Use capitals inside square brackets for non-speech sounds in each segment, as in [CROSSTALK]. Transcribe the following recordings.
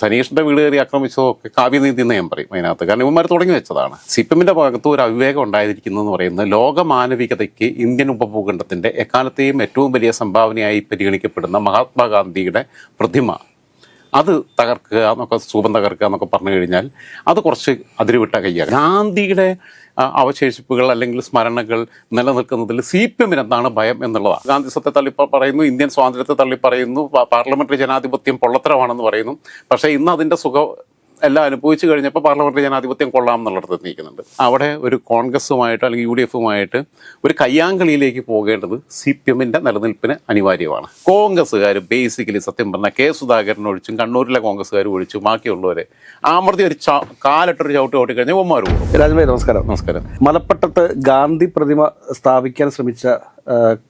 സനീഷിന്റെ വീട് കയറി ആക്രമിച്ചതൊക്കെ കാവ്യനീതി എന്ന് ഞാൻ പറയും അതിനകത്ത്. കാരണം ഇവന്മാർ തുടങ്ങി വെച്ചതാണ്. സി പി എമ്മിന്റെ ഭാഗത്ത് ഒരു അവിവേകം ഉണ്ടായിരിക്കുന്നു എന്ന് പറയുന്നത് ലോക മാനവികതയ്ക്ക് ഇന്ത്യൻ ഉപഭൂഖണ്ഡത്തിന്റെ എക്കാലത്തെയും ഏറ്റവും വലിയ സംഭാവനയായി പരിഗണിക്കപ്പെടുന്ന മഹാത്മാഗാന്ധിയുടെ പ്രതിമ. അത് തകർക്കുക എന്നൊക്കെ സ്തൂപം തകർക്കുക എന്നൊക്കെ പറഞ്ഞു കഴിഞ്ഞാൽ അത് കുറച്ച് അതിരുവിട്ട കയ്യാണ്. ഗാന്ധിയുടെ അവശേഷിപ്പുകൾ അല്ലെങ്കിൽ സ്മരണകൾ നിലനിൽക്കുന്നതിൽ സി പി എമ്മിന് എന്താണ് ഭയം എന്നുള്ളതാണ്. ഗാന്ധി സത്തെ തള്ളി പറയുന്നു ഇന്ത്യൻ സ്വാതന്ത്ര്യത്തെ തള്ളി പറയുന്നു പാർലമെന്ററി ജനാധിപത്യം പൊള്ളത്തരമാണെന്ന് പറയുന്നു. പക്ഷേ ഇന്ന് അതിന്റെ സുഖം എല്ലാം അനുഭവിച്ചു കഴിഞ്ഞപ്പോൾ പാർലമെന്ററി ജനാധിപത്യം കൊള്ളാം എന്നുള്ളിടത്ത് നിൽക്കുന്നുണ്ട് അവിടെ ഒരു കോൺഗ്രസുമായിട്ട് അല്ലെങ്കിൽ യു ഡി എഫുമായിട്ട് ഒരു കയ്യാങ്കളിയിലേക്ക് പോകേണ്ടത് സി പി എമ്മിന്റെ നിലനിൽപ്പിന് അനിവാര്യമാണ്. കോൺഗ്രസ്സുകാർ ബേസിക്കലി സത്യം പറഞ്ഞാൽ കെ സുധാകരൻ ഒഴിച്ചും കണ്ണൂരിലെ കോൺഗ്രസ്സുകാർ ഒഴിച്ചും ബാക്കിയുള്ളവരെ ആമൃതി ഒരു ചാ കാലിട്ടൊരു ചവിട്ട് ഓട്ടി കഴിഞ്ഞാൽ ഒന്മാർ പോകും രാജഭായ് നമസ്കാരം. നമസ്കാരം. മലപ്പട്ടത്ത് ഗാന്ധി പ്രതിമ സ്ഥാപിക്കാൻ ശ്രമിച്ച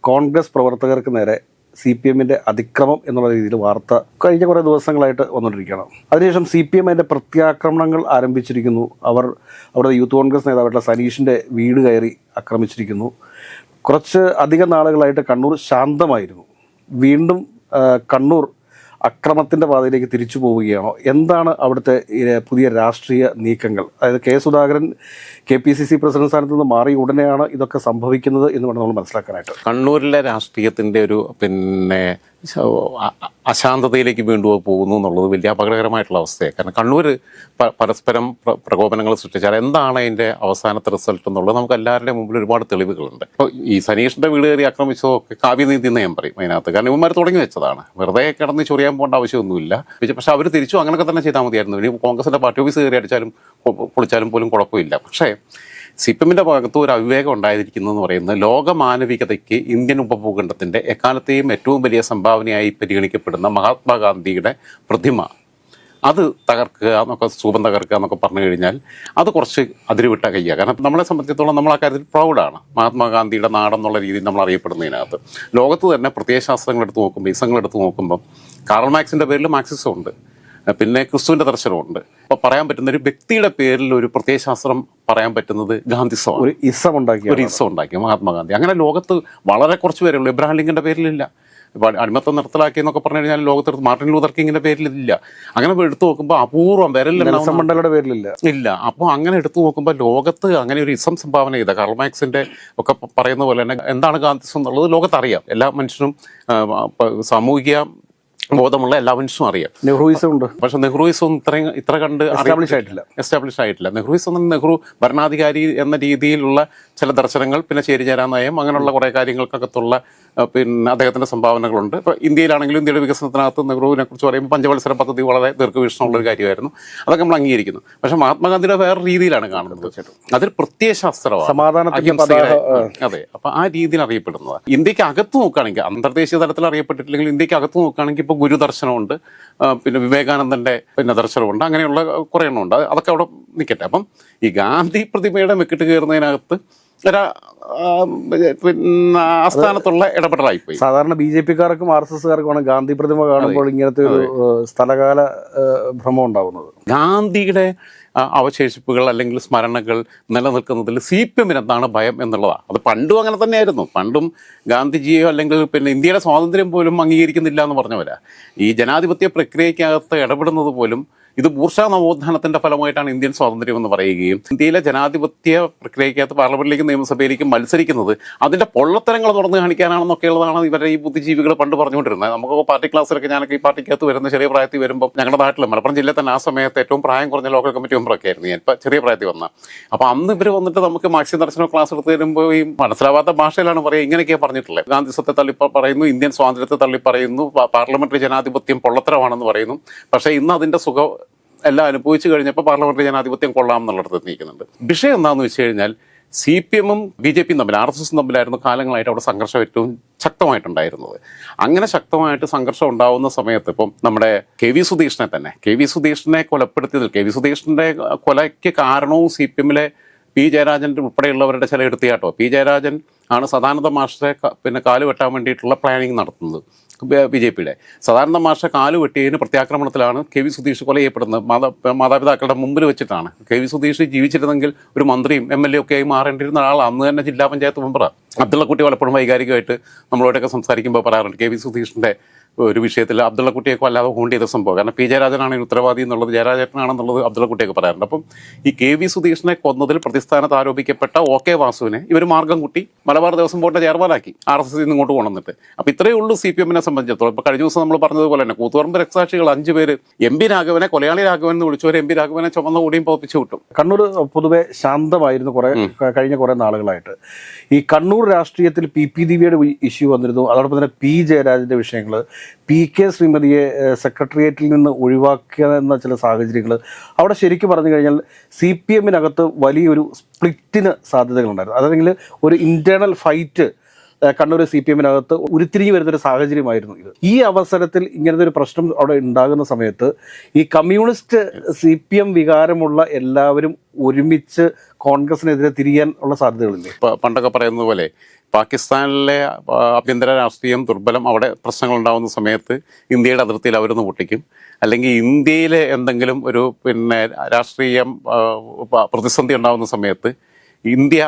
കോൺഗ്രസ് പ്രവർത്തകർക്ക് നേരെ സി പി എമ്മിന്റെ അതിക്രമം എന്നുള്ള രീതിയിൽ വാർത്ത കഴിഞ്ഞ കുറേ ദിവസങ്ങളായിട്ട് വന്നുകൊണ്ടിരിക്കുകയാണ്. അതിനുശേഷം സി പി എം പ്രത്യാക്രമണങ്ങൾ ആരംഭിച്ചിരിക്കുന്നു. അവർ അവരുടെ യൂത്ത് കോൺഗ്രസ് നേതാവായിട്ടുള്ള സനീഷിന്റെ വീട് കയറി ആക്രമിച്ചിരിക്കുന്നു. കുറച്ച് അധികം നാളുകളായിട്ട് കണ്ണൂർ ശാന്തമായിരുന്നു. വീണ്ടും കണ്ണൂർ അക്രമത്തിന്റെ പാതയിലേക്ക് തിരിച്ചു പോവുകയാണോ? എന്താണ് അവിടുത്തെ പുതിയ രാഷ്ട്രീയ നീക്കങ്ങൾ? അതായത് K Sudhakaran K P C C president സ്ഥാനത്ത് നിന്ന് മാറി ഉടനെയാണ് ഇതൊക്കെ സംഭവിക്കുന്നത് എന്ന് വേണം നമ്മൾ മനസ്സിലാക്കാനായിട്ട്. കണ്ണൂരിലെ രാഷ്ട്രീയത്തിന്റെ ഒരു പിന്നെ അശാന്തതയിലേക്ക് വീണ്ടും പോകുന്നു എന്നുള്ളത് വലിയ അപകടകരമായിട്ടുള്ള അവസ്ഥയാണ്. കാരണം കണ്ണൂർ പരസ്പരം പ്ര- പ്രകോപനങ്ങൾ സൃഷ്ടിച്ചാൽ എന്താണ് അതിന്റെ അവസാനത്തെ റിസൾട്ട് എന്നുള്ളത് നമുക്ക് എല്ലാവരുടെയും മുമ്പിൽ ഒരുപാട് തെളിവുകളുണ്ട്. അപ്പോൾ ഈ സനീഷിന്റെ വീട് കയറി ആക്രമിച്ചതൊക്കെ കാവ്യനീതി എന്ന് ഞാൻ പറയും അതിനകത്ത്. കാരണം ഇവന്മാർ തുടങ്ങി വെച്ചതാണ്. വെറുതെ കിടന്ന് ചൊറിയാൻ പോകേണ്ട ആവശ്യമൊന്നുമില്ല. പക്ഷെ അവർ തിരിച്ചു അങ്ങനെയൊക്കെ തന്നെ ചെയ്താൽ മതിയായിരുന്നു. ഇനി കോൺഗ്രസിന്റെ പാർട്ടി ഓഫീസ് കയറി അടിച്ചാലും പൊളിച്ചാലും പോലും കുഴപ്പമില്ല. പക്ഷേ സി ഭാഗത്ത് ഒരു അവിവേകം ഉണ്ടായിരിക്കുന്നു എന്ന് പറയുന്നത് ലോക മാനവികതയ്ക്ക് ഇന്ത്യൻ ഉപഭൂഖണ്ഡത്തിന്റെ എക്കാലത്തെയും ഏറ്റവും വലിയ സംഭാവനയായി പരിഗണിക്കപ്പെടുന്ന മഹാത്മാഗാന്ധിയുടെ പ്രതിമ. അത് തകർക്കുക എന്നൊക്കെ സ്തൂപം തകർക്കുക എന്നൊക്കെ പറഞ്ഞു കഴിഞ്ഞാൽ അത് കുറച്ച് അതിരുവിട്ട കയ്യാണ് കാരണം നമ്മളെ സംബന്ധിച്ചിടത്തോളം നമ്മൾ ആ കാര്യത്തിൽ പ്രൗഡാണ്. മഹാത്മാഗാന്ധിയുടെ നാടെന്നുള്ള രീതിയിൽ നമ്മൾ അറിയപ്പെടുന്നതിനകത്ത്. ലോകത്ത് തന്നെ പ്രത്യയശാസ്ത്രങ്ങൾ എടുത്ത് നോക്കുമ്പോൾ ഇസങ്ങൾ എടുത്ത് നോക്കുമ്പോൾ കാർൾ മാക്സിന്റെ പേരിൽ മാർക്സിസം ഉണ്ട്. പിന്നെ ക്രിസ്തുവിന്റെ ദർശനമുണ്ട്. അപ്പൊ പറയാൻ പറ്റുന്ന ഒരു വ്യക്തിയുടെ പേരിൽ ഒരു പ്രത്യയശാസ്ത്രം പറയാൻ പറ്റുന്നത് ഗാന്ധിസമാണ് ഒരു ഇസം ഉണ്ടാക്കി ഒരു ഇസം ഉണ്ടാക്കി മഹാത്മാഗാന്ധി. അങ്ങനെ ലോകത്ത് വളരെ കുറച്ച് പേരേ ഉള്ളൂ. ഇബ്രാഹിം ലിങ്കന്റെ പേരിലില്ല. അടിമത്തം നിർത്തലാക്കി എന്നൊക്കെ പറഞ്ഞു കഴിഞ്ഞാൽ ലോകത്ത് മാർട്ടിൻ ലൂതർ കിങ്ങിന്റെ പേരിലില്ല. അങ്ങനെ എടുത്തു നോക്കുമ്പോൾ അപൂർവം വിരലിലുടെ മണ്ഡലയുടെ പേരിലില്ല. ഇല്ല. അപ്പോൾ അങ്ങനെ എടുത്തു നോക്കുമ്പോൾ ലോകത്ത് അങ്ങനെ ഒരു ഇസം സംഭാവന ചെയ്ത കാർമാക്സിന്റെ ഒക്കെ പറയുന്ന പോലെ തന്നെ എന്താണ് ഗാന്ധിസം എന്നുള്ളത് ലോകത്ത് അറിയാം എല്ലാ മനുഷ്യനും സാമൂഹിക ബോധമുള്ള എല്ലാ മനുഷ്യനും അറിയാം. നെഹ്റുയിസം ഉണ്ട്. പക്ഷെ നെഹ്റുയിസം ഇത്രയും ഇത്ര കണ്ട് എസ്റ്റാബ്ലിഷ് ആയിട്ടില്ല. എസ്റ്റാബ്ലിഷ് ആയിട്ടില്ല. നെഹ്റുയിസം നെഹ്റു ഭരണാധികാരി എന്ന രീതിയിലുള്ള ചില ദർശനങ്ങൾ പിന്നെ ചേരിചേരാ നയം അങ്ങനെയുള്ള കുറേ കാര്യങ്ങൾക്കകത്തുള്ള പിന്നെ അദ്ദേഹത്തിന്റെ സംഭാവനകളുണ്ട്. ഇപ്പൊ ഇന്ത്യയിലാണെങ്കിലും ഇന്ത്യയുടെ വികസനത്തിനകത്ത് നെഹ്റുവിനെ കുറിച്ച് പറയുമ്പോൾ പഞ്ചവത്സര പദ്ധതി വളരെ ദീർഘവീക്ഷണമുള്ള ഒരു കാര്യമായിരുന്നു. അതൊക്കെ നമ്മൾ അംഗീകരിക്കുന്നു. പക്ഷെ മഹാത്മാഗാന്ധിയുടെ വേറെ രീതിയിലാണ് കാണുന്നത്. അതൊരു പ്രത്യയശാസ്ത്രമാണ് സമാധാനത്തിന്റെ അഹിംസയുടെ- അതെ. അപ്പൊ ആ രീതിയിൽ അറിയപ്പെടുന്നത്. ഇന്ത്യയ്ക്ക് അകത്ത് നോക്കുകയാണെങ്കിൽ അന്തർദേശീയ തലത്തിൽ അറിയപ്പെട്ടിട്ടില്ലെങ്കിൽ ഇന്ത്യയ്ക്ക് അകത്ത് നോക്കുകയാണെങ്കിൽ ഇപ്പോൾ ഗുരുദർശനമുണ്ട്. പിന്നെ വിവേകാനന്ദന്റെ പിന്നെ ദർശനമുണ്ട്. അങ്ങനെയുള്ള കുറെ എണ്ണം ഉണ്ട്. അതൊക്കെ അവിടെ നിൽക്കട്ടെ അപ്പം ഈ ഗാന്ധി പ്രതിമയുടെ മെക്കിട്ട് കയറുന്നതിനകത്ത് ഒരു ആ, പിന്നെ ആസ്ഥാനത്തുള്ള ഇടപെടലായിപ്പോയി. സാധാരണ ബി ജെ പിക്കാർക്കും ആർ എസ് എസ്കാർക്കുമാണ് ഗാന്ധി പ്രതിമ കാണുമ്പോൾ ഇങ്ങനത്തെ ഒരു സ്ഥലകാല ഭ്രമം ഉണ്ടാവുന്നത്. ഗാന്ധിയുടെ അവശേഷിപ്പുകൾ അല്ലെങ്കിൽ സ്മരണകൾ നിലനിൽക്കുന്നതിൽ സി പി എമ്മിന് എന്താണ് ഭയം എന്നുള്ളതാണ് അത് പണ്ടും അങ്ങനെ തന്നെയായിരുന്നു. പണ്ടും ഗാന്ധിജിയോ അല്ലെങ്കിൽ പിന്നെ ഇന്ത്യയുടെ സ്വാതന്ത്ര്യം പോലും അംഗീകരിക്കുന്നില്ല എന്ന് പറഞ്ഞവരാ. ഈ ജനാധിപത്യ പ്രക്രിയക്കകത്ത് ഇടപെടുന്നത് പോലും ഇത് ബൂർഷ നവോത്ഥാനത്തിന്റെ ഫലമായിട്ടാണ് ഇന്ത്യൻ സ്വാതന്ത്ര്യം എന്ന് പറയുകയും ഇന്ത്യയിലെ ജനാധിപത്യ പ്രക്രിയക്കകത്ത് പാർലമെന്റിലേക്കും നിയമസഭയിലേക്കും മത്സരിക്കുന്നത് അതിന്റെ പൊള്ളത്തരങ്ങൾ തുറന്നു കാണിക്കാനാണെന്നൊക്കെയുള്ളതാണ് ഇവരുടെ ഈ ബുദ്ധിജീവികൾ പണ്ട് പറഞ്ഞുകൊണ്ടിരുന്നത്. നമുക്ക് പാർട്ടി ക്ലാസ്സിലൊക്കെ ഞാനൊക്കെ ഈ പാർട്ടിക്കകത്ത് വരുന്ന ചെറിയ പ്രായത്തിൽ വരുമ്പോൾ ഞങ്ങളുടെ നാട്ടിൽ മലപ്പുറം ജില്ലയിൽ തന്നെ ആ സമയത്ത് ഏറ്റവും പ്രായം കുറഞ്ഞ ലോക്കൽ കമ്മിറ്റി മെമ്പറൊക്കെ ആയിരുന്നു ഞാൻ ചെറിയ പ്രായത്തിൽ വന്ന. അപ്പോൾ അന്ന് ഇവർ വന്നിട്ട് നമുക്ക് മാക്സിം ദർശനം ക്ലാസ് എടുത്ത് തരുമ്പോൾ ഈ മനസ്സിലാവാത്ത ഭാഷയിലാണ് പറയുക. ഇങ്ങനെയൊക്കെയാണ് പറഞ്ഞിട്ടുള്ളത്. ഗാന്ധിസത്തെ തള്ളി പറയുന്നു ഇന്ത്യൻ സ്വാതന്ത്ര്യത്തെ തള്ളി പറയുന്നു പാർലമെന്ററി ജനാധിപത്യം പൊള്ളത്തരമാണെന്ന് പറയുന്നു. പക്ഷേ ഇന്ന് അതിന്റെ സുഖം എല്ലാം അനുഭവിച്ചു കഴിഞ്ഞപ്പോൾ പാർലമെന്ററി ജനാധിപത്യം കൊള്ളാം എന്നുള്ളിടത്ത് എത്തിയിരിക്കുന്നുണ്ട്. വിഷയം എന്താണെന്ന് വെച്ച് കഴിഞ്ഞാൽ സി പി എമ്മും ബി ജെ പിയും തമ്മിൽ ആർ എസ് എസും തമ്മിലായിരുന്നു കാലങ്ങളായിട്ട് അവിടെ സംഘർഷം ഏറ്റവും ശക്തമായിട്ടുണ്ടായിരുന്നത്. അങ്ങനെ ശക്തമായിട്ട് സംഘർഷം ഉണ്ടാവുന്ന സമയത്ത് ഇപ്പം നമ്മുടെ കെ വി സുധീഷിനെ തന്നെ കെ വി സുധീഷിനെ കൊലപ്പെടുത്തിയതിൽ കെ വി സുധീഷിന്റെ കൊലയ്ക്ക് കാരണവും സി പി എമ്മിലെ പി ജയരാജന്റെ ഉൾപ്പെടെയുള്ളവരുടെ ചില എടുത്തിയാട്ടോ പി ജയരാജൻ ആണ് സദാനന്ദ മാഷെ പിന്നെ കാലുവെട്ടാൻ വേണ്ടിയിട്ടുള്ള പ്ലാനിങ് നടത്തുന്നത്. ബി ജെ പിയുടെ. സാധാരണ മാഷ കാൽ വെട്ടിയതിന് പ്രത്യാക്രമണത്തിലാണ് കെ വി സുധീഷ് കൊല ചെയ്യപ്പെടുന്നത്. മാതാ മാതാപിതാക്കളുടെ മുമ്പിൽ വെച്ചിട്ടാണ്. കെ വി സുധീഷ് ജീവിച്ചിരുന്നെങ്കിൽ ഒരു മന്ത്രിയും എം എൽ എ ഒക്കെ ആയി മാറേണ്ടിയിരുന്ന ആൾ അന്ന് തന്നെ ജില്ലാ പഞ്ചായത്ത് മെമ്പറാണ് അബ്ദുള്ളക്കുട്ടി പലപ്പോഴും വൈകാരികമായിട്ട് നമ്മളോടൊക്കെ സംസാരിക്കുമ്പോൾ പറയാറുണ്ട്. കെ വി സുധീഷിന്റെ ഒരു വിഷയത്തിൽ അബ്ദുള്ളക്കുട്ടിയെ അല്ലാതെ ഹോണ്ട് ചെയ്ത സംഭവം. കാരണം പി ജയരാജനാണ് ഉത്തരവാദി എന്നുള്ളത് ജയരാജനാണെന്നുള്ളത് അബ്ദുള്ളക്കുട്ടിയൊക്കെ പറയാറുണ്ട്. അപ്പം ഈ കെ വി സുധീഷിനെ കൊന്നതിൽ പ്രതിസ്ഥാനത്ത് ആരോപിക്കപ്പെട്ട ഒ കെ വാസുവിനെ ഇവർ മാർഗം കൂട്ടി മലബാർ ദേവസ്വം ബോർഡിനെ ചെയർമാനാക്കി ആർ എസ് എസ് ഇങ്ങോട്ട് കൊണ്ടുവന്നിട്ട് അപ്പം ഇത്രയേ ഉള്ളൂ സി പി എമ്മിനെ സംബന്ധിച്ചിടത്തോളം. ഇപ്പോൾ കഴിഞ്ഞ ദിവസം നമ്മൾ പറഞ്ഞതുപോലെ തന്നെ കൂത്തുപറമ്പ് രക്തസാക്ഷികൾ അഞ്ച് പേര് എം പി രാഘവനെ കൊലയാളി രാഘവനെന്ന് വിളിച്ചവർ എം പി രാഘവനെ ചുമന്ന കൂടിയും പതിപ്പിച്ചു വിട്ടു. കണ്ണൂർ പൊതുവെ ശാന്തമായിരുന്നു കുറെ കഴിഞ്ഞ കുറെ നാളുകളായിട്ട്. ഈ കണ്ണൂർ രാഷ്ട്രീയത്തിൽ പി പി ദിവ്യയുടെ ഇഷ്യൂ വന്നിരുന്നു. അതോടൊപ്പം തന്നെ പി ജയരാജന്റെ വിഷയങ്ങൾ പി കെ ശ്രീമതിയെ സെക്രട്ടേറിയറ്റിൽ നിന്ന് ഒഴിവാക്കുക എന്ന ചില സാഹചര്യങ്ങൾ. അവിടെ ശരിക്കും പറഞ്ഞു കഴിഞ്ഞാൽ സി പി എമ്മിനകത്ത് വലിയൊരു സ്പ്ലിറ്റിന് സാധ്യതകളുണ്ടായിരുന്നു. അതല്ലെങ്കിൽ ഒരു internal fight Kannur C P എമ്മിനകത്ത് ഉരുത്തിരിഞ്ഞു വരുന്നൊരു സാഹചര്യമായിരുന്നു ഇത്. ഈ അവസരത്തിൽ ഇങ്ങനത്തെ ഒരു പ്രശ്നം അവിടെ ഉണ്ടാകുന്ന സമയത്ത് ഈ കമ്മ്യൂണിസ്റ്റ് സി പി എം വികാരമുള്ള എല്ലാവരും ഒരുമിച്ച് കോൺഗ്രസിനെതിരെ തിരിയാൻ ഉള്ള സാധ്യതകളില്ലേ? പണ്ടൊക്കെ പറയുന്നത് പോലെ പാകിസ്ഥാനിലെ ആഭ്യന്തര രാഷ്ട്രീയം ദുർബലം അവിടെ പ്രശ്നങ്ങൾ ഉണ്ടാകുന്ന സമയത്ത് ഇന്ത്യയുടെ അതിർത്തിയിൽ അവരൊന്ന് പൊട്ടിക്കും. അല്ലെങ്കിൽ ഇന്ത്യയിലെ എന്തെങ്കിലും ഒരു പിന്നെ രാഷ്ട്രീയം പ്രതിസന്ധി ഉണ്ടാകുന്ന സമയത്ത് ഇന്ത്യ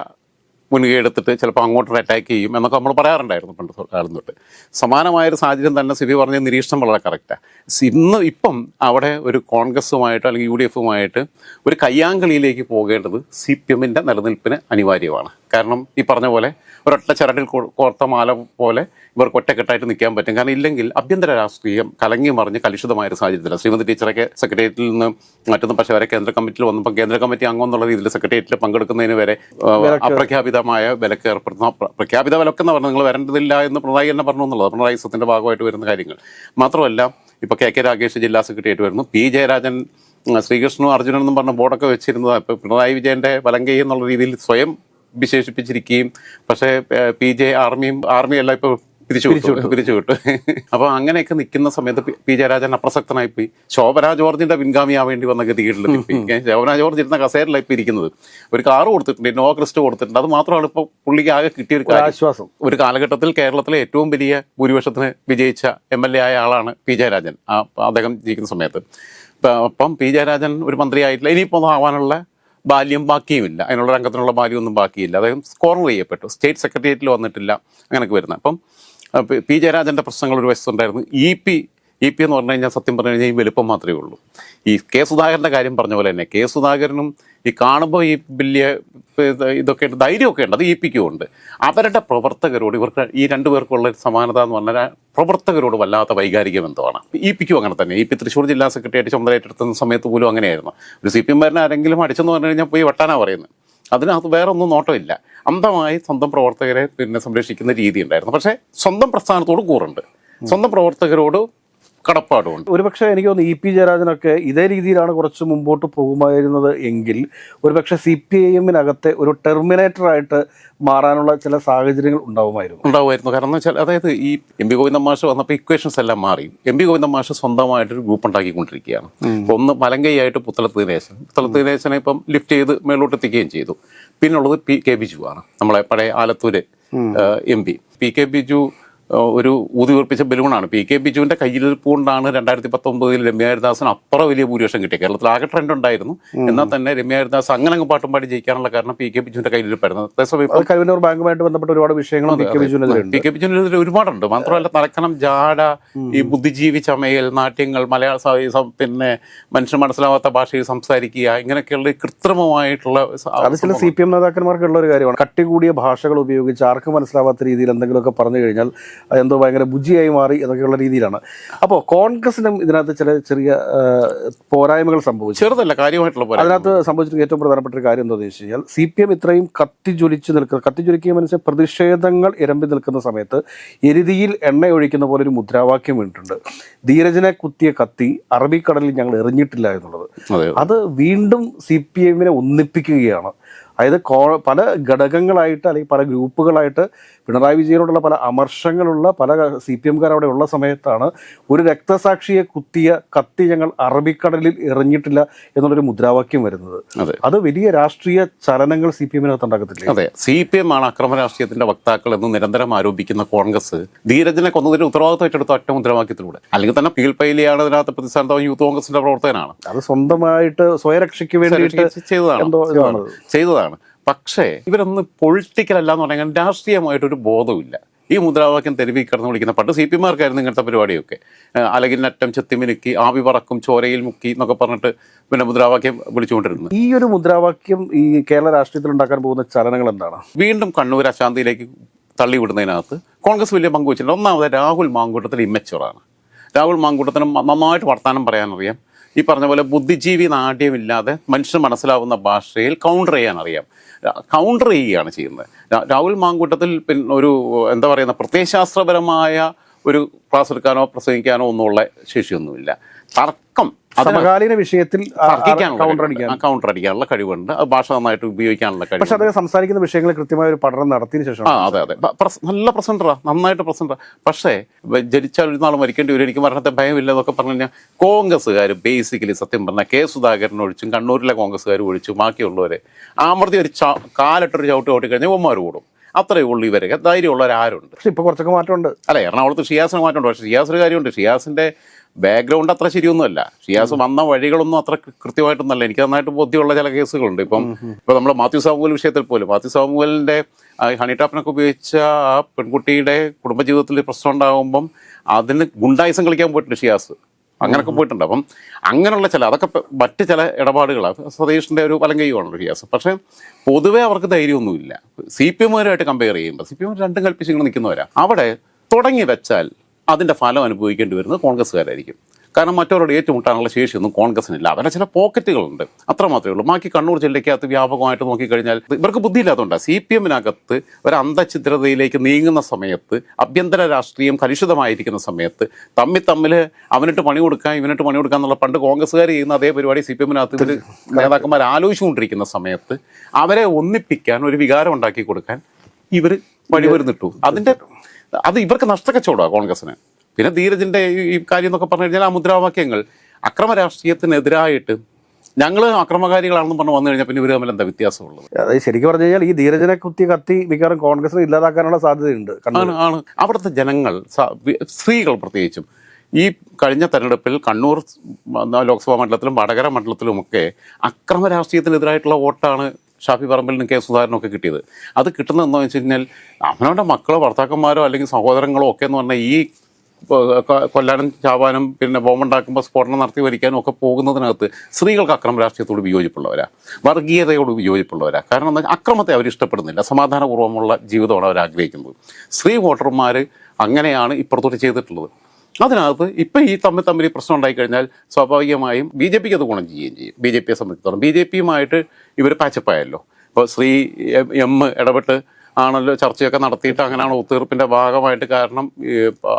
മുൻകൈ എടുത്തിട്ട് ചിലപ്പോൾ അങ്ങോട്ടൊരു അറ്റാക്ക് ചെയ്യും എന്നൊക്കെ നമ്മൾ പറയാറുണ്ടായിരുന്നു പണ്ട് കാലം തൊട്ട്. സമാനമായൊരു സാഹചര്യം തന്നെ സിബി പറഞ്ഞ നിരീക്ഷണം വളരെ കറക്റ്റാണ് ഇന്ന് ഇപ്പം അവിടെ ഒരു കോൺഗ്രസുമായിട്ട് അല്ലെങ്കിൽ യു ഡി എഫുമായിട്ട് ഒരു കയ്യാങ്കളിയിലേക്ക് പോകേണ്ടത് സി പി എമ്മിന്റെ നിലനിൽപ്പിന് അനിവാര്യമാണ്. കാരണം ഈ പറഞ്ഞ പോലെ ഒരൊറ്റ ചരടിൽ കോർത്ത മാല പോലെ ഇവർക്ക് ഒറ്റക്കെട്ടായിട്ട് നിൽക്കാൻ പറ്റും. കാരണം ഇല്ലെങ്കിൽ അഭ്യന്തര രാഷ്ട്രീയം കലങ്ങി മറിഞ്ഞ് കലുഷിതമായ ഒരു സാഹചര്യത്തിലാണ് ശ്രീമതി ടീച്ചറൊക്കെ സെക്രട്ടേറിയറ്റിൽ നിന്ന് മറ്റൊന്നും പക്ഷേ വരെ കേന്ദ്ര കമ്മിറ്റിയിൽ വന്നപ്പോൾ കേന്ദ്ര കമ്മിറ്റി അംഗം എന്നുള്ള രീതിയിൽ സെക്രട്ടേറിയറ്റിൽ പങ്കെടുക്കുന്നതിന് വരെ അപ്രഖ്യാപിതമായ വിലക്ക് ഏർപ്പെടുത്തുന്ന. പ്ര- പ്രഖ്യാപിത വിലക്കെന്ന് പറഞ്ഞാൽ നിങ്ങൾ വരേണ്ടതില്ല എന്ന് പിണറായി തന്നെ പറഞ്ഞു എന്നുള്ളത് പിണറായി സത്തിന്റെ ഭാഗമായിട്ട് വരുന്ന കാര്യങ്ങൾ. മാത്രമല്ല ഇപ്പൊ കെ കെ രാഗേഷ് ജില്ലാ സെക്രട്ടറി വരുന്നു. പി ജയരാജൻ ശ്രീകൃഷ്ണനും അർജുനനും പറഞ്ഞ ബോർഡൊക്കെ വെച്ചിരുന്നത്. ഇപ്പൊ പിണറായി വിജയന്റെ വലങ്കൈ എന്നുള്ള രീതിയിൽ സ്വയം വിശേഷിപ്പിച്ചിരിക്കുകയും പക്ഷേ പി ജെ ആർമിയും ആർമിയല്ല ഇപ്പോൾ പിരിച്ചു വിട്ടു പിരിച്ചു വിട്ടു [LAUGHS] അപ്പോൾ അങ്ങനെയൊക്കെ നിൽക്കുന്ന സമയത്ത് പി- ജയരാജൻ അപ്രസക്തനായി പോയി. ശോഭന ജോർജിന്റെ പിൻഗാമിയാവേണ്ടി വന്ന ഗതികേട്ടിലെത്തി ശോഭന ജോർജ് ഇരുന്ന കസേരല്ല ഇപ്പൊ ഇരിക്കുന്നത്. ഒരു കാർ കൊടുത്തിട്ടുണ്ട് നോ ക്രിസ്റ്റ് കൊടുത്തിട്ടുണ്ട്. അത് മാത്രമാണ് ഇപ്പൊ പുള്ളിക്ക് ആകെ കിട്ടിയ ഒരു ആശ്വാസം ഒരു കാലഘട്ടത്തിൽ കേരളത്തിലെ ഏറ്റവും വലിയ ഭൂരിപക്ഷത്തിന് വിജയിച്ച എം എൽ എ ആയ ആളാണ് പി ജയരാജൻ ആ അദ്ദേഹം ജീവിക്കുന്ന സമയത്ത്. അപ്പം പി ജയരാജൻ ഒരു മന്ത്രിയായിട്ടില്ല. ഇനിയിപ്പോൾ ആവാനുള്ള ബാല്യം ബാക്കിയുമില്ല. അതിനുള്ള രംഗത്തിനുള്ള ബാല്യമൊന്നും ബാക്കിയില്ല. അദ്ദേഹം സ്കോർണർ ചെയ്യപ്പെട്ടു. സ്റ്റേറ്റ് സെക്രട്ടേറിയറ്റിൽ വന്നിട്ടില്ല. അങ്ങനെയൊക്കെ വരുന്നത്. അപ്പം പി- ജയരാജന്റെ പ്രശ്നങ്ങൾ ഒരു വശത്തുണ്ടായിരുന്നു. ഇ പി ഇ പി എന്ന് പറഞ്ഞു കഴിഞ്ഞാൽ സത്യം പറഞ്ഞു കഴിഞ്ഞാൽ ഈ വലുപ്പം മാത്രമേ ഉള്ളൂ. ഈ കെ സുധാകരന്റെ കാര്യം പറഞ്ഞ പോലെ തന്നെ കെ സുധാകരനും ഈ കാണുമ്പോൾ ഈ വലിയ ഇതൊക്കെ ഉണ്ട് ധൈര്യമൊക്കെ ഉണ്ട് അത് ഇ പിക്കും ഉണ്ട് അവരുടെ പ്രവർത്തകരോട് ഇവർക്ക് ഈ രണ്ടു പേർക്കുള്ള സമാനത എന്ന് പറഞ്ഞാൽ പ്രവർത്തകരോട് വല്ലാത്ത വൈകാരിക ബന്ധമാണ് ഇ പിക്കും അങ്ങനെ തന്നെ. ഇ പി തൃശ്ശൂർ ജില്ലാ സെക്രട്ടറി ചുമതല ഏറ്റെടുത്ത സമയത്ത് പോലും അങ്ങനെയായിരുന്നു. ഒരു സി പി എം ആരെങ്കിലും അടിച്ചെന്ന് പറഞ്ഞു കഴിഞ്ഞാൽ പോയി വട്ടാനാണ് പറയുന്നത്. അതിനകത്ത് വേറെ ഒന്നും നോട്ടമില്ല. അന്ധമായി സ്വന്തം പ്രവർത്തകരെ പിന്നെ സംരക്ഷിക്കുന്ന രീതി ഉണ്ടായിരുന്നു. പക്ഷേ സ്വന്തം പ്രസ്ഥാനത്തോട് കൂറുണ്ട്. സ്വന്തം പ്രവർത്തകരോട് കടപ്പാടുമുണ്ട് ഒരുപക്ഷെ എനിക്ക് തോന്നുന്നു ഇ പി ജയരാജനൊക്കെ ഇതേ രീതിയിലാണ് കുറച്ച് മുമ്പോട്ട് പോകുമായിരുന്നത് എങ്കിൽ ഒരുപക്ഷെ സി പി ഐ എമ്മിനകത്തെ ഒരു ടെർമിനേറ്റർ ആയിട്ട് മാറാനുള്ള ചില സാഹചര്യങ്ങൾ ഉണ്ടാവുമായിരുന്നു. ഉണ്ടാവുമായിരുന്നു. കാരണം എന്ന് വെച്ചാൽ അതായത് ഈ എം പി ഗോവിന്ദ മാഷ് വന്നപ്പോൾ ഇക്വേഷൻസ് എല്ലാം മാറി. എം പി ഗോവിന്ദ മാഷ് സ്വന്തമായിട്ടൊരു ഗ്രൂപ്പ് ഉണ്ടാക്കിക്കൊണ്ടിരിക്കുകയാണ്. ഒന്ന് മലങ്കൈയായിട്ട് പുത്തലത്ത് ദിനേശൻ പുത്തലത്ത് ദിനേശനെ ഇപ്പം ലിഫ്റ്റ് ചെയ്ത് മേളോട്ട് എത്തിക്കുകയും ചെയ്തു. പിന്നുള്ളത് പി കെ ബിജു ആണ്. നമ്മളെ പഴയ Alathur M P. P K Biju ഒരു ഊതി ഉറപ്പിച്ച ബലൂണാണ്. പി കെ ബിജുവിന്റെ കയ്യിൽ കൊണ്ടാണ് രണ്ടായിരത്തി പത്തൊമ്പതിൽ രമ്യ ഹരിദാസിന് അത്ര വലിയ ഭൂരിപക്ഷം കിട്ടിയത്. കേരളത്തിൽ ആകെ ട്രെൻഡ് ഉണ്ടായിരുന്നു. എന്നാൽ തന്നെ രമ്യ ഹരിദാസ് അങ്ങനെ അങ്ങ് പാട്ടും പാടി ജയിക്കാനുള്ള കാരണം പി കെ ബിജുവിന്റെ കയ്യിലിരിപ്പായിരുന്നു അതേസമയം കരുവന്നൂർ ബാങ്കുമായിട്ട് ബന്ധപ്പെട്ട ഒരുപാട് വിഷയങ്ങളും പി കെ ബിജുവിനെതിരെ ഉണ്ട് പി കെ ബിജുവിനെതിരെ ഒരുപാടുണ്ട്. മാത്രമല്ല തലക്കണം ജാട ഈ ബുദ്ധിജീവി ചമയൽ നാട്യങ്ങൾ മലയാള പിന്നെ മനുഷ്യൻ മനസ്സിലാവാത്ത ഭാഷയിൽ സംസാരിക്കുക ഇങ്ങനെയൊക്കെയുള്ള കൃത്രിമമായിട്ടുള്ള സ- അത് ചില സി പി എം നേതാക്കന്മാർക്കുള്ള ഒരു കാര്യമാണ്. കട്ടി കൂടിയ ഭാഷകൾ ഉപയോഗിച്ച് ആർക്കും മനസ്സിലാവാത്ത രീതിയിൽ എന്തെങ്കിലുമൊക്കെ പറഞ്ഞു കഴിഞ്ഞാൽ അതെന്തോ ഭയങ്കര ബുജിയായി മാറി എന്നൊക്കെയുള്ള രീതിയിലാണ്. അപ്പോൾ കോൺഗ്രസിനും ഇതിനകത്ത് ചില ചെറിയ പോരായ്മകൾ സംഭവിച്ചു. ചെറുതല്ല കാര്യമായിട്ടുള്ള. അതിനകത്ത് സംഭവിച്ചിട്ട് ഏറ്റവും പ്രധാനപ്പെട്ട ഒരു കാര്യം എന്താണെന്ന് വെച്ച് കഴിഞ്ഞാൽ സി പി എം ഇത്രയും കത്തിജ്വലിച്ച് നിൽക്കുന്ന കത്തിജ്വലിക്കുക മനസ്സിൽ പ്രതിഷേധങ്ങൾ ഇരമ്പി നിൽക്കുന്ന സമയത്ത് എരുതിയിൽ എണ്ണ ഒഴിക്കുന്ന പോലെ ഒരു മുദ്രാവാക്യം വീണിട്ടുണ്ട്. ധീരജനെ കുത്തിയ കത്തി അറബിക്കടലിൽ ഞങ്ങൾ എറിഞ്ഞിട്ടില്ല എന്നുള്ളത്. അത് വീണ്ടും സി പി എമ്മിനെ ഒന്നിപ്പിക്കുകയാണ്. അതായത് കോ പല ഘടകങ്ങളായിട്ട് അല്ലെങ്കിൽ പല ഗ്രൂപ്പുകളായിട്ട് പിണറായി വിജയനോടുള്ള പല അമർഷങ്ങളുള്ള പല സി പി എംകാർ അവിടെ ഉള്ള സമയത്താണ് ഒരു രക്തസാക്ഷിയെ കുത്തിയ കത്തി ഞങ്ങൾ അറബിക്കടലിൽ എറിഞ്ഞിട്ടില്ല എന്നുള്ളൊരു മുദ്രാവാക്യം വരുന്നത്. അതെ. അത് വലിയ രാഷ്ട്രീയ ചലനങ്ങൾ സി പി എമ്മിനകത്ത് ഉണ്ടാക്കത്തില്ല? അതെ. സി പി എം ആണ് അക്രമ രാഷ്ട്രീയത്തിന്റെ വക്താക്കൾ എന്ന് നിരന്തരം ആരോപിക്കുന്ന കോൺഗ്രസ് ധീരജനെ കൊന്നതിന് ഉത്തരവാദിത്വം ഏറ്റെടുത്ത ഒറ്റ മുദ്രാവാക്യത്തിലൂടെ. അല്ലെങ്കിൽ തന്നെ പീൽ പൈലിയാണ് ഇതിനകത്ത് പ്രതിസ്ഥാനത്ത് യൂത്ത് കോൺഗ്രസിന്റെ പ്രവർത്തകനാണ്. അത് സ്വന്തമായിട്ട് സ്വയരക്ഷയ്ക്ക് വേണ്ടിയിട്ട് ചെയ്തതാണ്. ചെയ്തതാണ്. പക്ഷേ ഇവരൊന്ന് പൊളിറ്റിക്കൽ അല്ല എന്ന് പറഞ്ഞാൽ രാഷ്ട്രീയമായിട്ടൊരു ബോധമില്ല ഈ മുദ്രാവാക്യം തെരുവിൽ കിടന്ന് വിളിക്കുന്ന പണ്ട് സി പി മാർക്കായിരുന്നു ഇങ്ങനത്തെ പരിപാടിയൊക്കെ. അലകിനറ്റം ചെത്തിമിനുക്കി ആവി പറക്കും ചോരയിൽ മുക്കി എന്നൊക്കെ പറഞ്ഞിട്ട് പിന്നെ മുദ്രാവാക്യം വിളിച്ചുകൊണ്ടിരുന്നു ഈ ഒരു മുദ്രാവാക്യം ഈ കേരള രാഷ്ട്രീയത്തിൽ ഉണ്ടാക്കാൻ പോകുന്ന ചലനങ്ങൾ എന്താണ്? വീണ്ടും കണ്ണൂർ അശാന്തിയിലേക്ക് തള്ളിവിടുന്നതിനകത്ത് കോൺഗ്രസ് വലിയ പങ്കുവച്ചിട്ടുണ്ട് ഒന്നാമത് രാഹുൽ മാങ്കൂട്ടത്തിൽ ഇമ്മച്ചുറാണ് രാഹുൽ മാങ്കൂട്ടത്തിന് നന്നായിട്ട് വർത്തമാനം പറയാനറിയാം. ഈ പറഞ്ഞ പോലെ ബുദ്ധിജീവി നാട്യമില്ലാതെ മനുഷ്യൻ മനസ്സിലാവുന്ന ഭാഷയിൽ കൗണ്ടർ ചെയ്യാൻ അറിയാം. കൗണ്ടർ ചെയ്യുകയാണ് ചെയ്യുന്നത്. രാഹുൽ മാങ്കൂട്ടത്തിൽ പിന്നെ ഒരു എന്താ പറയുന്ന പ്രത്യയശാസ്ത്രപരമായ ഒരു ക്ലാസ് എടുക്കാനോ പ്രസംഗിക്കാനോ ഒന്നുമുള്ള ശേഷിയൊന്നുമില്ല. സമകാലീന വിഷയത്തിൽ കൗണ്ടർ അടിക്കാനുള്ള കഴിവുണ്ട്. ഭാഷ നന്നായിട്ട് ഉപയോഗിക്കാനുള്ള കഴിവ് പക്ഷെ അദ്ദേഹം സംസാരിക്കുന്ന വിഷയങ്ങൾ കൃത്യമായ ഒരു പഠനം നടത്തിയതിനു ശേഷം ആ അതെ അതെ. നല്ല പ്രസന്ററാ നന്നായിട്ട് പ്രസന്ററാ പക്ഷേ ജനിച്ചാൽ ഒരു നാൾ മരിക്കേണ്ടി വരും. എനിക്ക് മരണത്തെ ഭയമില്ല എന്നൊക്കെ പറഞ്ഞു കഴിഞ്ഞാൽ കോൺഗ്രസ്സുകാർ ബേസിക്കലി സത്യം പറഞ്ഞാൽ കെ സുധാകരൻ ഒഴിച്ചും കണ്ണൂരിലെ കോൺഗ്രസ്സുകാർ ഒഴിച്ചും ബാക്കിയുള്ളവരെ ആമൃതി ഒരു കാലിട്ടൊരു ചവിട്ട് ഓട്ടി കഴിഞ്ഞാൽ ഒന്മാർ കൂടും. അത്രയേ ഉള്ളൂ ഇവരൊക്കെ ധൈര്യമുള്ളവരാരുണ്ട് പക്ഷെ ഇപ്പോൾ കുറച്ചൊക്കെ മാറ്റമുണ്ട്. അല്ല എറണാകുളത്ത് ഷിയാസിന് മാറ്റമുണ്ട്. പക്ഷേ ഷിയാസ് ഒരു കാര്യമുണ്ട്. ഷിയാസിന്റെ ബാക്ക്ഗ്രൗണ്ട് അത്ര ശരിയൊന്നുമല്ല. ഷിയാസ് വന്ന വഴികളൊന്നും അത്ര കൃത്യമായിട്ടൊന്നുമല്ല. കൃത്യമായിട്ടൊന്നല്ല എനിക്ക് നന്നായിട്ട് ബോധ്യമുള്ള ചില കേസുകളുണ്ട്. ഇപ്പം ഇപ്പം നമ്മൾ മാത്യു സാമുവൽ വിഷയത്തിൽ പോലും മാത്യു സാമുവലിന്റെ ഹണി ടാപ്പിനൊക്കെ ഉപയോഗിച്ച ആ പെൺകുട്ടിയുടെ കുടുംബജീവിതത്തിൽ പ്രശ്നം ഉണ്ടാകുമ്പം അതിന് ഗുണ്ടായിസം കളിക്കാൻ പോയിട്ടുണ്ട് ഷിയാസ്. അങ്ങനൊക്കെ പോയിട്ടുണ്ട്. അപ്പം അങ്ങനെയുള്ള ചില അതൊക്കെ മറ്റ് ചില ഇടപാടുകളാണ് സ്വദേശിന്റെ ഒരു വലങ്കയുമാണ് ഷിയാസ് പക്ഷേ പൊതുവേ അവർക്ക് ധൈര്യമൊന്നുമില്ല. സി പി എമ്മുമാരുമായിട്ട് കമ്പയർ ചെയ്യുമ്പോൾ സി പി എം രണ്ടും കൽപ്പിച്ച് ഇങ്ങനെ നിൽക്കുന്നവരാ. അവിടെ തുടങ്ങി വെച്ചാൽ അതിന്റെ ഫലം അനുഭവിക്കേണ്ടി വരുന്നത് കോൺഗ്രസ്സുകാരായിരിക്കും. കാരണം മറ്റവരോട് ഏറ്റുമുട്ടാനുള്ള ശേഷിയൊന്നും കോൺഗ്രസിനില്ല. അവരുടെ ചില പോക്കറ്റുകളുണ്ട്. അത്ര മാത്രമേ ഉള്ളൂ. ബാക്കി കണ്ണൂർ ജില്ലയ്ക്കകത്ത് വ്യാപകമായിട്ട് നോക്കിക്കഴിഞ്ഞാൽ ഇവർക്ക് ബുദ്ധിയില്ലാത്തതുകൊണ്ടാണ് സി പി എമ്മിനകത്ത് ഒരു അന്തഛിദ്രതയിലേക്ക് നീങ്ങുന്ന സമയത്ത് അഭ്യന്തര രാഷ്ട്രീയം കലുഷിതമായിരിക്കുന്ന സമയത്ത് തമ്മിൽ തമ്മിൽ അവനിട്ട് പണി കൊടുക്കാൻ ഇവനിട്ട് പണി കൊടുക്കാൻ എന്നുള്ള പണ്ട് കോൺഗ്രസ്സുകാർ ചെയ്യുന്ന അതേ പരിപാടി സി പി എമ്മിനകത്ത് ഇവർ നേതാക്കന്മാർ ആലോചിച്ചുകൊണ്ടിരിക്കുന്ന സമയത്ത് അവരെ ഒന്നിപ്പിക്കാൻ ഒരു വികാരം ഉണ്ടാക്കി കൊടുക്കാൻ ഇവർ വഴിവരുന്നിട്ടു അതിന്റെ അത് ഇവർക്ക് നഷ്ടക്കച്ചവടമാണ് കോൺഗ്രസിന് പിന്നെ ധീരജിന്റെ ഈ- കാര്യം എന്നൊക്കെ പറഞ്ഞു കഴിഞ്ഞാൽ ആ മുദ്രാവാക്യങ്ങൾ. അക്രമ രാഷ്ട്രീയത്തിനെതിരായിട്ട് ഞങ്ങൾ അക്രമകാരികളാണെന്ന് പറഞ്ഞ് വന്നു കഴിഞ്ഞാൽ പിന്നെ ഇവർ തമ്മിൽ എന്താ വ്യത്യാസമുള്ളത്? അതായത് ശരിക്കും പറഞ്ഞു കഴിഞ്ഞാൽ ഈ ധീരജനെ കുത്തി കത്തി മിക്കവാറും കോൺഗ്രസിനെ ഇല്ലാതാക്കാനുള്ള സാധ്യതയുണ്ട് ആണ് ആണ്. അവിടുത്തെ ജനങ്ങൾ സ്ത്രീകൾ പ്രത്യേകിച്ചും ഈ കഴിഞ്ഞ തെരഞ്ഞെടുപ്പിൽ കണ്ണൂർ ലോക്സഭാ മണ്ഡലത്തിലും വടകര മണ്ഡലത്തിലുമൊക്കെ അക്രമ രാഷ്ട്രീയത്തിനെതിരായിട്ടുള്ള വോട്ടാണ് ഷാഫി പറമ്പലിനും കെ സുധാകരനൊക്കെ കിട്ടിയത്. അത് കിട്ടുന്നത് എന്താണെന്ന് വെച്ച് കഴിഞ്ഞാൽ അവനവന്റെ മക്കളോ ഭർത്താക്കന്മാരോ അല്ലെങ്കിൽ സഹോദരങ്ങളോ ഒക്കെ എന്ന് പറഞ്ഞാൽ ഈ കൊല്ലാനും ചാവാനും പിന്നെ ബോംബുണ്ടാക്കുമ്പോൾ സ്ഫോടനം നടത്തി വരിക്കാനും ഒക്കെ പോകുന്നതിനകത്ത് സ്ത്രീകൾക്ക് അക്രമ രാഷ്ട്രീയത്തോട് വിയോജിപ്പുള്ളവരാ. വർഗീയതയോട് വിയോജിപ്പുള്ളവരാ. കാരണം എന്താ അക്രമത്തെ അവർ ഇഷ്ടപ്പെടുന്നില്ല. സമാധാനപൂർവമുള്ള ജീവിതമാണ് അവർ ആഗ്രഹിക്കുന്നത്. സ്ത്രീ വോട്ടർമാർ അങ്ങനെയാണ് ഇപ്പുറത്തോട്ട് ചെയ്തിട്ടുള്ളത്. അതിനകത്ത് ഇപ്പം ഈ തമ്മിൽ തമ്മിൽ ഈ പ്രശ്നം ഉണ്ടായിക്കഴിഞ്ഞാൽ സ്വാഭാവികമായും ബി ജെ പിക്ക് അത് ഗുണം ചെയ്യുകയും ചെയ്യും. ബി ജെ പിയെ സംബന്ധിച്ചിടത്തോളം. ബി ജെ പിയുമായിട്ട് ഇവർ പാച്ചപ്പായല്ലോ. ഇപ്പോൾ ശ്രീ എം ഇടപെട്ട് ആണല്ലോ ചർച്ചയൊക്കെ നടത്തിയിട്ട് അങ്ങനെയാണ് ഒത്തുതീർപ്പിന്റെ ഭാഗമായിട്ട് കാരണം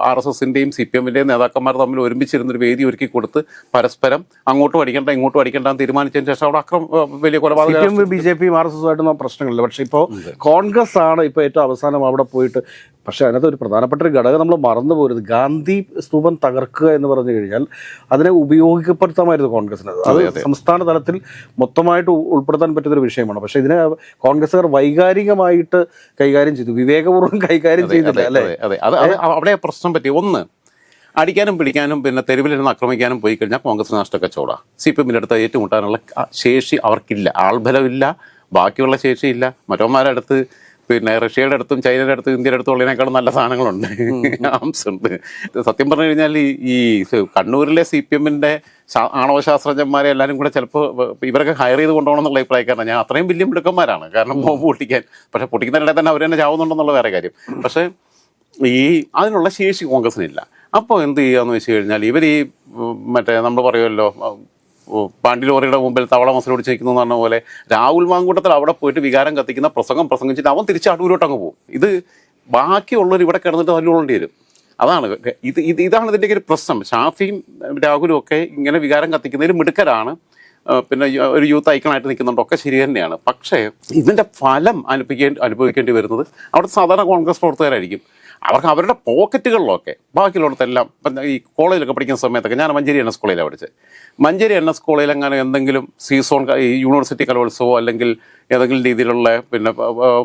ആർ എസ് എസിന്റെയും സി പി എമ്മിന്റെയും നേതാക്കന്മാർ തമ്മിൽ ഒരുമിച്ചിരുന്നൊരു വേദി ഒരുക്കി കൊടുത്ത് പരസ്പരം അങ്ങോട്ടും അടിക്കണ്ട ഇങ്ങോട്ടും അടിക്കണ്ട തീരുമാനിച്ചതിന് ശേഷം അവിടെ അക്രമ വലിയ കൊലപാതകം പി ബി ജെ പിയും ആർ എസ് എസുമായിട്ടൊന്നും പ്രശ്നങ്ങളില്ല. പക്ഷെ ഇപ്പോൾ കോൺഗ്രസ് ആണ് ഇപ്പോൾ ഏറ്റവും അവസാനം അവിടെ പോയിട്ട് പക്ഷെ അതിനകത്ത് ഒരു പ്രധാനപ്പെട്ട ഒരു ഘടകം നമ്മൾ മറന്നു പോരുത്. ഗാന്ധി സ്തൂപം തകർക്കുക എന്ന് പറഞ്ഞു കഴിഞ്ഞാൽ അതിനെ ഉപയോഗപ്പെടുത്താമായിരുന്നു കോൺഗ്രസിന് അത് സംസ്ഥാന തലത്തിൽ മൊത്തമായിട്ട് ഉൾപ്പെടുത്താൻ പറ്റുന്ന ഒരു വിഷയമാണ്. പക്ഷെ ഇതിനെ കോൺഗ്രസ്സുകാർ വൈകാരികമായിട്ട് കൈകാര്യം ചെയ്തു. വിവേകപൂർവം [LAUGHS] കൈകാര്യം ചെയ്തില്ല അല്ലേ? അതെ അവിടെ പ്രശ്നം പറ്റി. ഒന്ന് അടിക്കാനും പിടിക്കാനും പിന്നെ തെരുവിലിരുന്ന് ആക്രമിക്കാനും പോയി കഴിഞ്ഞാൽ കോൺഗ്രസ് നഷ്ടക്കച്ചവട. സി പി എമ്മിന്റെ അടുത്ത് ഏറ്റുമുട്ടാനുള്ള ശേഷി അവർക്കില്ല. ആൾബലമില്ല ബാക്കിയുള്ള ശേഷിയില്ല. മറ്റോന്മാരടുത്ത് അടുത്ത് പിന്നെ റഷ്യയുടെ അടുത്തും ചൈനയുടെ അടുത്തും ഇന്ത്യയുടെ അടുത്തും ഉള്ളതിനേക്കാളും നല്ല സാധനങ്ങളുണ്ട്. ആംസ് ഉണ്ട്. സത്യം പറഞ്ഞു കഴിഞ്ഞാൽ ഈ കണ്ണൂരിലെ സി പി എമ്മിന്റെ ആണവ ശാസ്ത്രജ്ഞന്മാരെ എല്ലാവരും കൂടെ ചിലപ്പോൾ ഇവരൊക്കെ ഹയർ ചെയ്ത് കൊണ്ടുപോകണം എന്നുള്ള അഭിപ്രായക്കാരനാണ് ഞാൻ അത്രയും വലിയ മിടുക്കന്മാരാണ്. കാരണം ബോംബ് പൊട്ടിക്കാൻ. പക്ഷെ പൊട്ടിക്കുന്നതിനിടെ തന്നെ അവർ തന്നെ ചാവുന്നുണ്ടെന്നുള്ള വേറെ കാര്യം. പക്ഷേ ഈ അതിനുള്ള ശേഷി കോൺഗ്രസിനില്ല അപ്പോൾ എന്ത് ചെയ്യുക എന്ന് വെച്ച് കഴിഞ്ഞാൽ ഇവർ ഈ മറ്റേ നമ്മൾ പറയുമല്ലോ പാണ്ടി ലോറിയുടെ മുമ്പിൽ തവള നിൽക്കുന്നു എന്ന് പറഞ്ഞ പോലെ രാഹുൽ മാങ്കൂട്ടത്തിൽ അവിടെ പോയിട്ട് വികാരം കത്തിക്കുന്ന പ്രസംഗം പ്രസംഗിച്ചിട്ട് അവൻ തിരിച്ച് അടൂരോട്ട് അങ്ങ് പോകും. ഇത് ബാക്കിയുള്ളവർ ഇവിടെ കിടന്നിട്ട് തല്ലുകൊള്ളേണ്ടി വരും. അതാണ് ഇത് ഇത് ഇതാണ് ഇതിന്റെ ഒരു പ്രശ്നം. ഷാഫിയും രാഹുലും ഒക്കെ ഇങ്ങനെ വികാരം കത്തിക്കുന്നതിൽ മിടുക്കരാണ്. പിന്നെ ഒരു യൂത്ത് ഐക്കണായിട്ട് നിൽക്കുന്നുണ്ട്. ഒക്കെ ശരി തന്നെയാണ്. പക്ഷേ ഇതിന്റെ ഫലം അനുഭവിക്കേണ്ടി അനുഭവിക്കേണ്ടി വരുന്നത് അവിടെ സാധാരണ കോൺഗ്രസ് പ്രവർത്തകരായിരിക്കും. അവർക്ക് അവരുടെ പോക്കറ്റുകളിലൊക്കെ ബാക്കിയുള്ളിടത്തെല്ലാം ഇപ്പം ഈ കോളേജിലൊക്കെ പഠിക്കുന്ന സമയത്തൊക്കെ ഞാൻ മഞ്ചേരി എൻ എസ് കോളേജിലാണ് പഠിച്ചത്. മഞ്ചേരി എൻ എസ് കോളേജിൽ അങ്ങനെ എന്തെങ്കിലും സീസോൺ യൂണിവേഴ്സിറ്റി കലോത്സവമോ അല്ലെങ്കിൽ ഏതെങ്കിലും രീതിയിലുള്ള പിന്നെ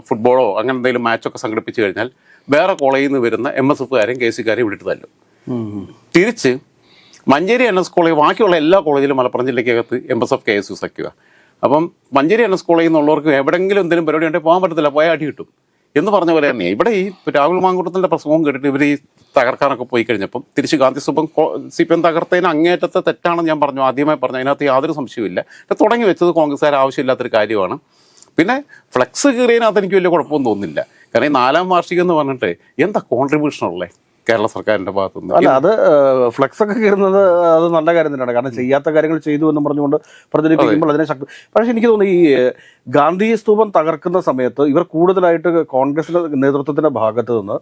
ഫുട്ബോളോ അങ്ങനെ എന്തെങ്കിലും മാച്ചൊക്കെ സംഘടിപ്പിച്ചു കഴിഞ്ഞാൽ വേറെ കോളേജിൽ നിന്ന് വരുന്ന എം എസ് എഫുകാരെയും കെ സിക്കാരെയും വിട്ടിട്ട് തല്ലും. തിരിച്ച് മഞ്ചേരി എൻ എസ് കോളേജ് ബാക്കിയുള്ള എല്ലാ കോളേജിലും Malappuram ജില്ലയ്ക്കകത്ത് M S F K S U സഖ്യ അപ്പം മഞ്ചേരി എൻ എസ് കോളേജിൽ നിന്നുള്ളവർക്ക് എവിടെയെങ്കിലും എന്തെങ്കിലും പരിപാടി ഉണ്ടെങ്കിൽ പോകാൻ പറ്റത്തില്ല പോയാൽ അടി കിട്ടും. എന്ന് പറഞ്ഞ പോലെ തന്നെ ഇവിടെ ഈ രാഹുൽ മാങ്കൂട്ടത്തിന്റെ പ്രസംഗവും കേട്ടിട്ട് ഇവർ ഈ തകർക്കാനൊക്കെ പോയി കഴിഞ്ഞപ്പം തിരിച്ച് ഗാന്ധി സ്വപ്നം സി പി എം തകർത്തതിന് അങ്ങേറ്റത്തെ തെറ്റാണെന്ന് ഞാൻ പറഞ്ഞു. ആദ്യമായി പറഞ്ഞു. അതിനകത്ത് യാതൊരു സംശയവുമില്ല. തുടങ്ങി വെച്ചത് കോൺഗ്രസ്സുകാർ ആവശ്യമില്ലാത്തൊരു കാര്യമാണ്. പിന്നെ ഫ്ലെക്സ് കീറിയതിനകത്ത് എനിക്ക് വലിയ കുഴപ്പമൊന്നും തോന്നുന്നില്ല. കാരണം ഈ നാലാം വാർഷികം എന്ന് പറഞ്ഞിട്ട് എന്താ കോൺട്രിബ്യൂഷൻ ഉള്ളേ? കേരള സർക്കാരിന്റെ ഭാഗത്തുനിന്ന്. അല്ല അത് ഫ്ലക്സ് ഒക്കെ കയറുന്നത് അത് നല്ല കാര്യം തന്നെയാണ് കാരണം ചെയ്യാത്ത കാര്യങ്ങൾ ചെയ്തു എന്ന് പറഞ്ഞുകൊണ്ട് പ്രചരിപ്പിക്കുമ്പോൾ അതിനെ ശക്തി പക്ഷെ എനിക്ക് തോന്നുന്നു ഈ ഗാന്ധി സ്തൂപം തകർക്കുന്ന സമയത്ത് ഇവർ കൂടുതലായിട്ട് കോൺഗ്രസിന്റെ നേതൃത്വത്തിന്റെ ഭാഗത്ത് നിന്ന്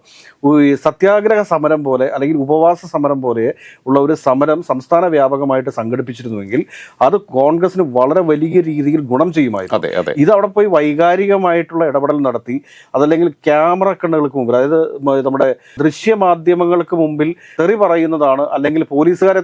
ഈ സത്യാഗ്രഹ സമരം പോലെ അല്ലെങ്കിൽ ഉപവാസ സമരം പോലെ ഉള്ള ഒരു സമരം സംസ്ഥാന വ്യാപകമായിട്ട് സംഘടിപ്പിച്ചിരുന്നുവെങ്കിൽ അത് കോൺഗ്രസിന് വളരെ വലിയ രീതിയിൽ ഗുണം ചെയ്യുമായിരുന്നു. അതെ അതെ. ഇത് അവിടെ പോയി വൈകാരികമായിട്ടുള്ള ഇടപെടൽ നടത്തി അതല്ലെങ്കിൽ ക്യാമറ കണ്ണുകൾക്ക് മുമ്പിൽ അതായത് നമ്മുടെ നമ്മുടെ ദൃശ്യമാധ്യമങ്ങൾക്ക് മുമ്പിൽ തെറി പറയുന്നതാണ് അല്ലെങ്കിൽ പോലീസുകാരെ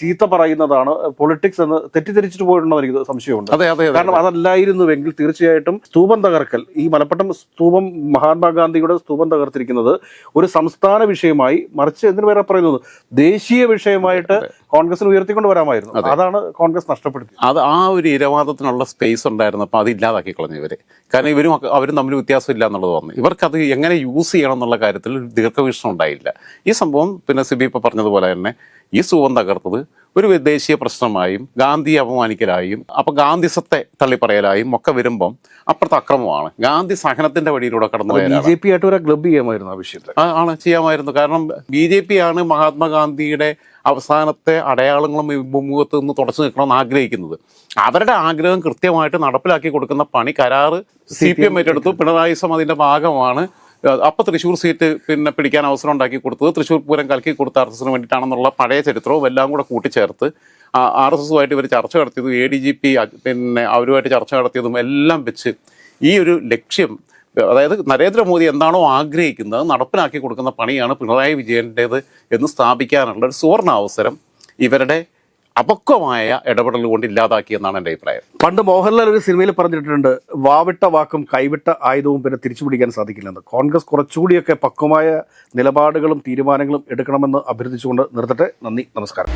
ചീത്ത പറയുന്നതാണ് പൊളിറ്റിക്സ് എന്ന് തെറ്റിദ്ധരിച്ചിട്ട് പോയിട്ടുണ്ടോ എനിക്ക് സംശയമുണ്ട്. അതെ അതെ കാരണം അതല്ലായിരുന്നുവെങ്കിൽ തീർച്ചയായിട്ടും സ്തൂപം തകർക്കൽ ഈ മലപ്പട്ടം സ്തൂപം മഹാത്മാഗാന്ധിയുടെ സ്തൂപം തകർത്തിരിക്കുന്നത് ഒരു സംസ്ഥാന വിഷയമായി മറിച്ച് എന്തിനു പേരാ പറയുന്നത്? ദേശീയ വിഷയമായിട്ട് കോൺഗ്രസിന് ഉയർത്തിക്കൊണ്ട് വരാമായിരുന്നു. അതാണ് കോൺഗ്രസ് നഷ്ടപ്പെടുത്തി അത് ആ ഒരു ഇരവാദത്തിനുള്ള സ്പേസ് ഉണ്ടായിരുന്നപ്പോൾ അത് ഇല്ലാതാക്കി കളഞ്ഞു ഇവരെ. കാരണം ഇവരും അവരും തമ്മിൽ വ്യത്യാസം ഇല്ല എന്നുള്ളത് ഇവർക്ക് അത് എങ്ങനെ യൂസ് ചെയ്യണം എന്നുള്ള കാര്യത്തിൽ ദീർഘവീക്ഷണം ഉണ്ടായില്ല. ഈ സംഭവം പിന്നെ സിബി ഇപ്പോൾ പറഞ്ഞതുപോലെ തന്നെ ഈ സുഖം തകർത്തത് ഒരു ദേശീയ പ്രശ്നമായും ഗാന്ധി അപമാനിക്കലായും അപ്പൊ ഗാന്ധിസത്തെ തള്ളിപ്പറയലായും ഒക്കെ വരുമ്പം അപ്പുറത്തെ അക്രമമാണ്. ഗാന്ധി സഹനത്തിന്റെ വഴിയിലൂടെ കടന്നു ബി ജെ പി ആയിട്ട് ക്ലബ് ചെയ്യാമായിരുന്നു ആ വിഷയത്തിൽ. ആണ് ചെയ്യാമായിരുന്നു. കാരണം ബി ജെ പി ആണ് മഹാത്മാഗാന്ധിയുടെ അവസാനത്തെ അടയാളങ്ങളും മുഖത്ത് നിന്ന് തുടച്ചു നിൽക്കണമെന്ന് ആഗ്രഹിക്കുന്നത്. അവരുടെ ആഗ്രഹം കൃത്യമായിട്ട് നടപ്പിലാക്കി കൊടുക്കുന്ന പണി കരാറ് സി പി എം ഏറ്റെടുത്തു. പിണറായി സം അതിന്റെ ഭാഗമാണ് അപ്പൊ തൃശ്ശൂർ സീറ്റ് പിന്നെ പിടിക്കാൻ അവസരം ഉണ്ടാക്കി കൊടുത്തത് തൃശ്ശൂർ പൂരം കലക്കി കൊടുത്ത ആർ എസ് എസിന് വേണ്ടിയിട്ടാണെന്നുള്ള പഴയ ചരിത്രവും എല്ലാം കൂടെ കൂട്ടിച്ചേർത്ത് ആർ എസ് എസുമായിട്ട് ഇവർ ചർച്ച നടത്തിയതും എ ഡി ജി പി പിന്നെ അവരുമായിട്ട് ചർച്ച നടത്തിയതും എല്ലാം വെച്ച് ഈ ഒരു ലക്ഷ്യം അതായത് നരേന്ദ്രമോദി എന്താണോ ആഗ്രഹിക്കുന്നത് നടപ്പിലാക്കി കൊടുക്കുന്ന പണിയാണ് പിണറായി വിജയന്റേത് എന്ന് സ്ഥാപിക്കാനുള്ള ഒരു സുവർണ അവസരം ഇവരുടെ അപക്വമായ ഇടപെടൽ കൊണ്ട് ഇല്ലാതാക്കിയെന്നാണ് എന്റെ അഭിപ്രായം. പണ്ട് മോഹൻലാൽ ഒരു സിനിമയിൽ പറഞ്ഞിട്ടുണ്ട് വാവിട്ട വാക്കും കൈവിട്ട ആയുധവും പിന്നെ തിരിച്ചു പിടിക്കാൻ സാധിക്കില്ലെന്ന്. കോൺഗ്രസ് കുറച്ചുകൂടിയൊക്കെ പക്വമായ നിലപാടുകളും തീരുമാനങ്ങളും എടുക്കണമെന്ന് അഭ്യർത്ഥിച്ചുകൊണ്ട് നിർത്തട്ടെ. നന്ദി നമസ്കാരം.